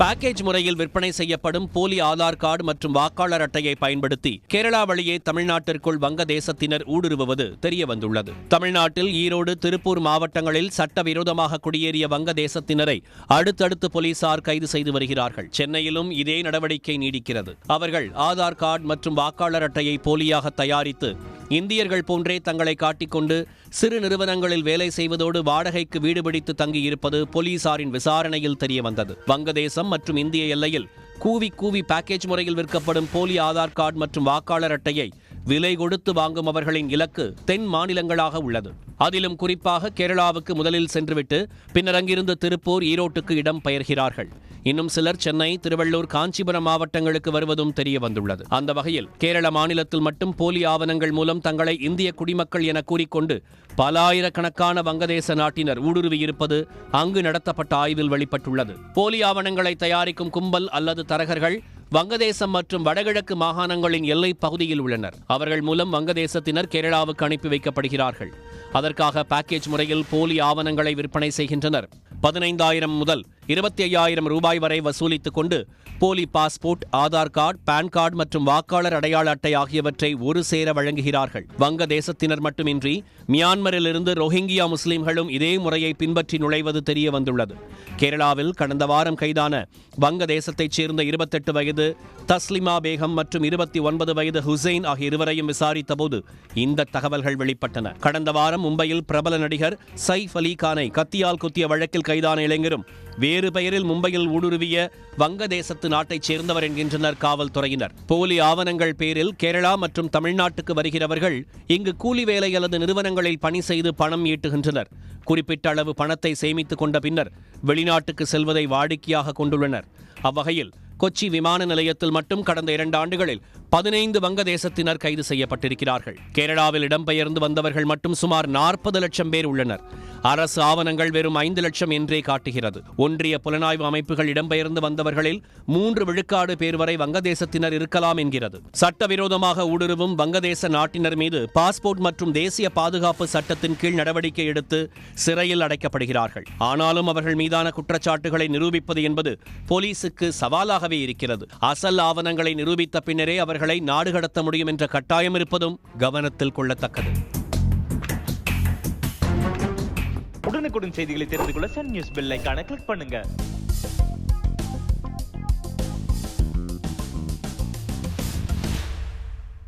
Package முறையில் விற்பனை செய்யப்படும் போலி ஆதார் கார்டு மற்றும் வாக்காளர் அட்டையை பயன்படுத்தி கேரளா வழியே தமிழ்நாட்டிற்குள் வங்கதேசத்தினர் ஊடுருவுவது தெரியவந்துள்ளது. தமிழ்நாட்டில் ஈரோடு திருப்பூர் மாவட்டங்களில் சட்டவிரோதமாக குடியேறிய வங்கதேசத்தினரை அடுத்தடுத்து போலீசார் கைது செய்து வருகிறார்கள். சென்னையிலும் இதே நடவடிக்கை நீடிக்கிறது. அவர்கள் ஆதார் கார்டு மற்றும் வாக்காளர் அட்டையை போலியாக தயாரித்து இந்தியர்கள் போன்றே தங்களை காட்டிக்கொண்டு சிறு நிறுவனங்களில் வேலை செய்வதோடு வாடகைக்கு வீடு பிடித்து தங்கியிருப்பது போலீசாரின் விசாரணையில் தெரிய வந்தது வங்கதேசம் மற்றும் இந்திய எல்லையில் கூவி கூவி பேக்கேஜ் முறையில் விற்கப்படும் போலி ஆதார் கார்டு மற்றும் வாக்காளர் அட்டையை விலை கொடுத்து வாங்கும் அவர்களின் இலக்கு தென் மாநிலங்களாக உள்ளது. அதிலும் குறிப்பாக கேரளாவுக்கு முதலில் சென்றுவிட்டு பின்னர் அங்கிருந்து திருப்பூர் ஈரோட்டுக்கு இடம் பெயர்கிறார்கள். இன்னும் சிலர் சென்னை திருவள்ளூர் காஞ்சிபுரம் மாவட்டங்களுக்கு வருவதும் தெரிய வந்துள்ளது. அந்த வகையில் கேரள மாநிலத்தில் மட்டும் போலி ஆவணங்கள் மூலம் தங்களை இந்திய குடிமக்கள் என கூறிக்கொண்டு பல ஆயிரக்கணக்கான வங்கதேச நாட்டினர் ஊடுருவி இருப்பது அங்கு நடத்தப்பட்ட ஆய்வில் வெளிப்பட்டுள்ளது. போலி ஆவணங்களை தயாரிக்கும் கும்பல் அல்லது தரகர்கள் வங்கதேசம் மற்றும் வடகிழக்கு மாகாணங்களின் எல்லை பகுதியில் உள்ளனர். அவர்கள் மூலம் வங்கதேசத்தினர் கேரளாவுக்கு அனுப்பி வைக்கப்படுகிறார்கள். அதற்காக பேக்கேஜ் முறையில் போலி ஆவணங்களை விற்பனை செய்கின்றனர். பதினைந்தாயிரம் முதல் இருபத்தி ஐயாயிரம் ரூபாய் வரை வசூலித்துக் கொண்டு போலி passport Aadhaar card PAN card மற்றும் வாக்காளர் அடையாள அட்டை ஆகியவற்றை ஒரு சேர வழங்குகிறார்கள். வங்கதேசத்தினர் மட்டுமின்றி மியான்மரிலிருந்து ரோஹிங்கியா முஸ்லிம்களும் இதே முறையை பின்பற்றி நுழைவது தெரிய வந்துள்ளது கேரளாவில் கடந்த வாரம் கைதான வங்கதேசத்தைச் சேர்ந்த இருபத்தெட்டு வயது தஸ்லிமா பேகம் மற்றும் இருபத்தி ஒன்பது வயது ஹுசைன் ஆகிய இருவரையும் விசாரித்தபோது இந்த தகவல்கள் வெளிப்பட்டன. கடந்த வாரம் மும்பையில் பிரபல நடிகர் சைஃப் அலி கானை கத்தியால் குத்திய வழக்கில் கைதான இளைஞரும் வேறு பெயரில் மும்பையில் ஊடுருவிய வங்கதேசத்து நாட்டைச் சேர்ந்தவர் என்கின்றனர் காவல்துறையினர். போலி ஆவணங்கள் பேரில் கேரளா மற்றும் தமிழ்நாட்டுக்கு வருகிறவர்கள் இங்கு கூலி வேலை அல்லது நிறுவனங்களில் பணி செய்து பணம் ஈட்டுகின்றனர். குறிப்பிட்ட அளவு பணத்தை சேமித்துக் கொண்ட பின்னர் வெளிநாட்டுக்கு செல்வதை வாடிக்கையாக கொண்டுள்ளனர். அவ்வகையில் கொச்சி விமான நிலையத்தில் மட்டும் கடந்த இரண்டு ஆண்டுகளில் பதினைந்து வங்கதேசத்தினர் கைது செய்யப்பட்டிருக்கிறார்கள். கேரளாவில் இடம்பெயர்ந்து வந்தவர்கள் மட்டும் சுமார் நாற்பது லட்சம் பேர் உள்ளனர். அரசு ஆவணங்கள் வெறும் ஐந்து லட்சம் என்றே காட்டுகிறது. ஒன்றிய புலனாய்வு அமைப்புகள் இடம்பெயர்ந்து வந்தவர்களில் மூன்று விழுக்காடு பேர் வரை வங்கதேசத்தினர் இருக்கலாம் என்கிறது. சட்டவிரோதமாக ஊடுருவும் வங்கதேச நாட்டினர் மீது பாஸ்போர்ட் மற்றும் தேசிய பாதுகாப்பு சட்டத்தின் கீழ் நடவடிக்கை எடுத்து சிறையில் அடைக்கப்படுகிறார்கள். ஆனாலும் அவர்கள் மீதான குற்றச்சாட்டுகளை நிரூபிப்பது என்பது போலீசுக்கு சவாலாகவே இருக்கிறது. அசல் ஆவணங்களை நிரூபித்த பின்னரே அவர்கள் நாடு கடத்த முடியும் என்ற கட்டாயம் இருப்பதும் கவனத்தில் கொள்ளத்தக்கது. உடனுக்குடன் செய்திகளை தெரிந்து கொள்ள சன் நியூஸ் பெல் கிளிக் பண்ணுங்க.